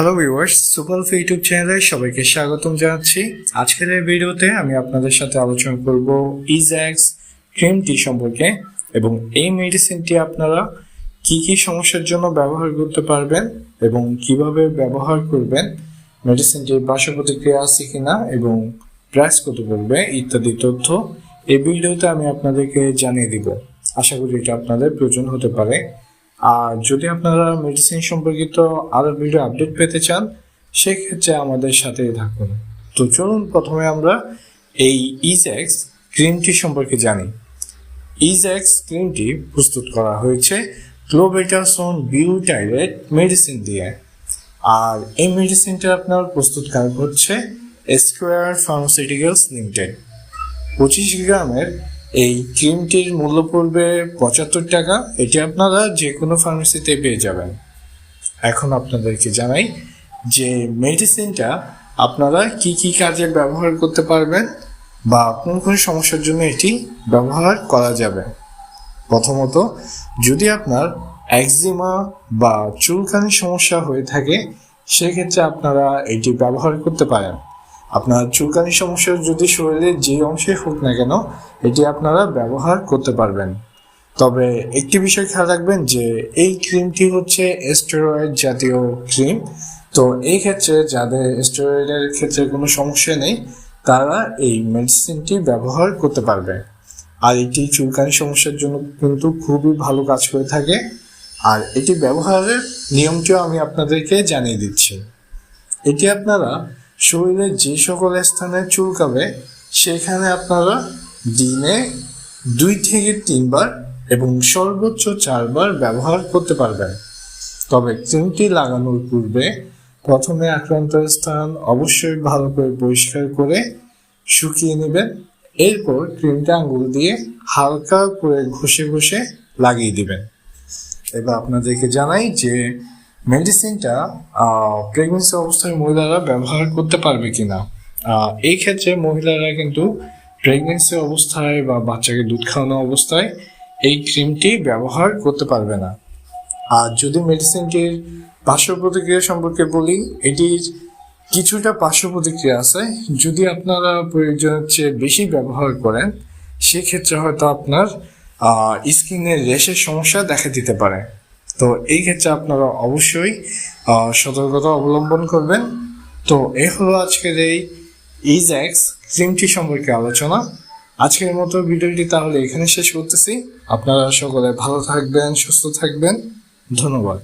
Hello viewers super ফি YouTube চ্যানেলে সবাইকে স্বাগতম জানাচ্ছি। আজকের এই ভিডিওতে আমি আপনাদের সাথে আলোচনা করব ইজ্যাক্স ক্রিম টি সম্পর্কে এবং এই মেডিসিনটি আপনারা কি কি সমস্যার জন্য ব্যবহার করতে পারবেন এবং কীভাবে ব্যবহার করবেন মেডিসিনটির পার্শ্ব প্রতিক্রিয়া আছে কিনা এবং প্রাইস কত পড়বে ইত্যাদি তথ্য এই ভিডিওতে আমি আপনাদেরকে জানিয়ে দিব। আশা করি এটা আপনাদের প্রয়োজন হতে পারে। আর যদি আপনারা মেডিসিন সম্পর্কিত আরও ভিডিও আপডেট পেতে চান, সেক্ষেত্রে আমাদের সাথে থাকুন। তো চলুন প্রথমে আমরা এই ইজেক্স ক্রিমটি সম্পর্কে জানি। ইজেক্স ক্রিমটি প্রস্তুত করা হয়েছে ক্লোবেটাসন বিউটাইরেট মেডিসিন দিয়ে। আর এই মেডিসিনটা আপনার প্রস্তুত প্রস্তুতকারক হচ্ছে স্কোয়ার ফার্মাসিউটিক্যালস লিমিটেড পঁচিশ গ্রামের এই ক্রিমটির মূল্য পড়বে পঁচাত্তর টাকা। এটি আপনারা যে কোনো ফার্মেসিতে পেয়ে যাবেন। এখন আপনাদেরকে জানাই যে মেডিসিনটা আপনারা কি কি কাজে ব্যবহার করতে পারবেন বা কোন কোন সমস্যার জন্য এটি ব্যবহার করা যাবে। প্রথমত, যদি আপনার একজিমা বা চুলকানির সমস্যা হয়ে থাকে, সেক্ষেত্রে আপনারা এটি ব্যবহার করতে পারেন। আপনার চুলকানি সমস্যা যদি শরীরের যে অংশে হোক না কেন, এটি আপনারা ব্যবহার করতে পারবেন। তবে একটি বিষয় খেয়াল রাখবেন যে, এই ক্রিমটি হচ্ছে স্টেরয়েড জাতীয় ক্রিম। তো এই ক্ষেত্রে যাদের স্টেরয়েডের ক্ষেত্রে কোনো সমস্যা নেই, তারা এই মেডিসিনটি ব্যবহার করতে পারবে। আর এটি চুলকানি সমস্যার জন্য কিন্তু খুবই ভালো কাজ করে থাকে। আর এটি ব্যবহারের নিয়মটিও আমি আপনাদেরকে জানিয়ে দিচ্ছি। এটি আপনারা শরীরের যে সকল স্থানে চুলকাবে, সেখানে আপনারা দিনে দুই থেকে তিনবার এবং সর্বোচ্চ চারবার ব্যবহার করতে পারবেন। তবে ক্রিমটি লাগানোর পূর্বে প্রথমে আক্রান্ত স্থান অবশ্যই ভালো করে পরিষ্কার করে শুকিয়ে নেবেন। এরপর ক্রিমটা আঙুল দিয়ে হালকা করে ঘষে ঘষে লাগিয়ে দিবেন। এবার আপনাদেরকে জানাই যে মেডিসিনটা প্রেগনেন্সি অবস্থায় মহিলারা ব্যবহার করতে পারবে কিনা? এই ক্ষেত্রে মহিলারা কিন্তু প্রেগনেন্সি অবস্থায় বা বাচ্চাকে দুধ খাওয়ানো অবস্থায় এই ক্রিমটি ব্যবহার করতে পারবে না। আর যদি মেডিসিনটির পার্শ্ব প্রতিক্রিয়া সম্পর্কে বলি, এটির কিছুটা পার্শ্ব প্রতিক্রিয়া আছে। যদি আপনারা প্রয়োজনের চেয়ে বেশি ব্যবহার করেন, সেক্ষেত্রে হয়তো আপনার স্কিনের রেশের সমস্যা দেখা দিতে পারে। তো এই ক্ষেত্রে আপনারা অবশ্যই সতর্কতা অবলম্বন করবেন। তো এ হলো আজকের এই ইজ্যাক্স ক্রিমটি সম্পর্কে আলোচনা। আজকের মতো ভিডিওটি তাহলে এখানে শেষ করতেছি। আপনারা সকলে ভালো থাকবেন, সুস্থ থাকবেন। ধন্যবাদ।